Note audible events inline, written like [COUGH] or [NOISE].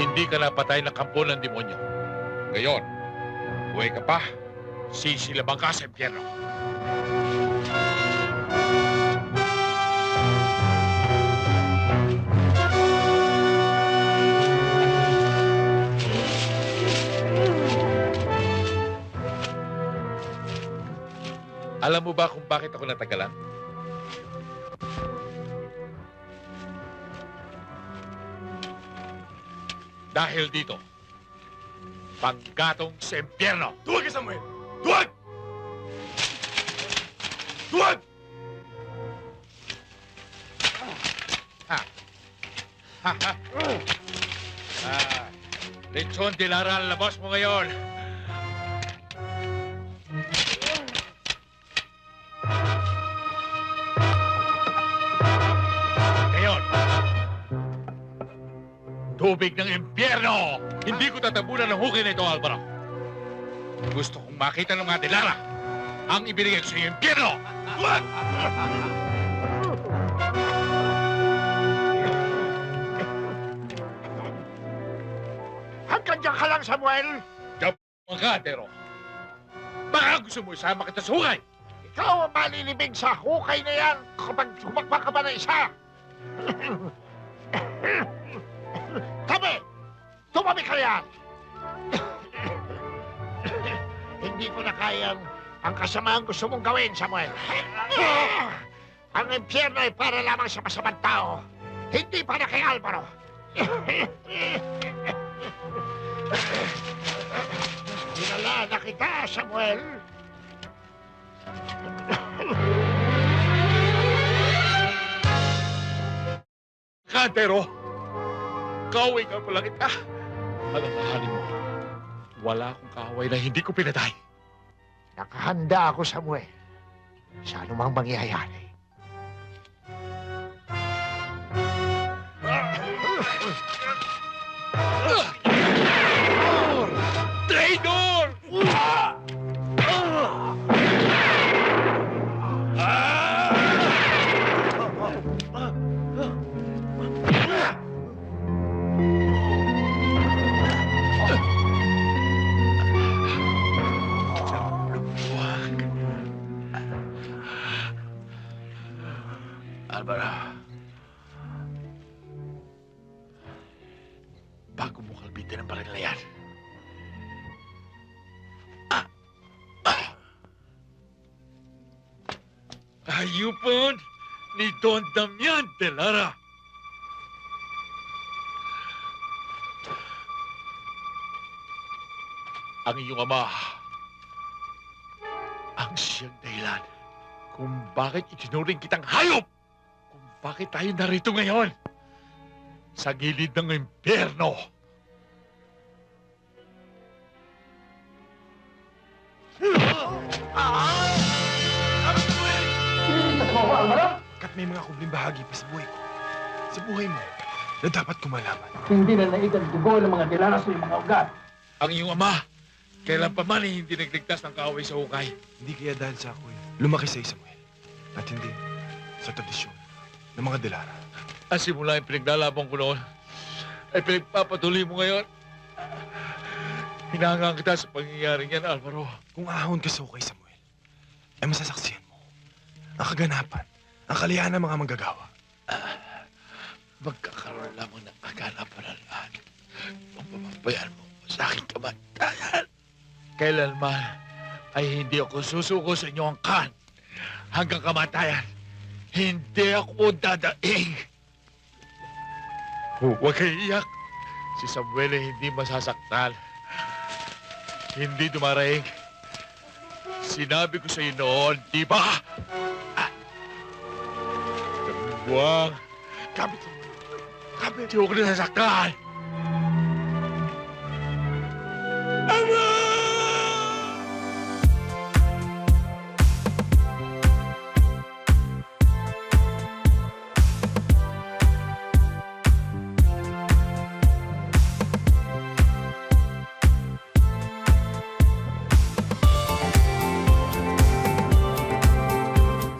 Hindi ka napatay ng kampo ng demonyo. Ngayon, buhay ka pa, sisilabang ka sa impyerno. Alam mo ba kung bakit ako natagalan? Dahil dito, paggatong sa impyerno. Duwag ka, Samuel! Duwag! Duwag! ah, Lechon de Lara ang labas mo ngayon. Ngayon, tubig ng impyerno! Hindi ko tatabunan ng hukay na ito, Alvaro. Gusto kong makita ng mga Delara ang ibinigay ko sa impyerno! Duwag! Hanggang dyan ka lang, Samuel. Mga katero, baka gusto mo isama kita sa hukay! Ikaw ang malilibing sa hukay na yan kapag tumakba ka pa ng isa. [CLEARS THROAT] Tumabi ka yan! [COUGHS] Hindi ko na kayang ang kasamaang gusto mong gawin, Samuel. [COUGHS] ang impyerno ay para lamang sa masamang tao. Hindi para kay Alvaro. [COUGHS] Dinala na kita, Samuel. Katero, kaaway ka pala kita. Alam mahalin mo, wala akong kaaway na hindi ko pinatay. Nakahanda ako, Samuel. Sa anumang mangyayari. Bago mo kalbitin ang baril na yan, Hayupon ni Don Damian de Lara. Ang iyong ama ang siyang dahilan kung bakit itinuring kitang hayop. Kung bakit tayo narito ngayon sa gilid ng impyerno. Kat may mga kubling bahagi pa sa buhay ko. Sa buhay mo, na dapat ko malaman. Hindi na naigang dugo ng mga dilara sa iyong mga ugat. Ang iyong ama, kailan pa man ay hindi nagligtas ng kaaway sa hukay. Hindi kaya dahil sa ako'y lumaki sa Samuel. At hindi sa tradisyon ng mga Delara. Ang simula yung pinaglalaban ko noon, ay pinagpapatuloy mo ngayon. Hinahangaan kita sa pangyayaring yan, Alvaro. Kung ahon ka sa ukay, Samuel, ay masasaksiyan mo ang kaganapan, ang kaliyahan ng mga manggagawa. Magkakaroon lamang ng kaganapan ng lahat. Kung papabayaan mo sa aking kamatayan. Kailanman ay hindi ako susuko sa inyong kan. Hanggang kamatayan, hindi ako dadaing. Huwag kayo iyak. Si Samuel ay hindi masasaktan. Hindi dumaraing. Sinabi ko sa iyo noon, di ba? Ah. Buwang. Kapit Kapit. Hindi ko. Ama!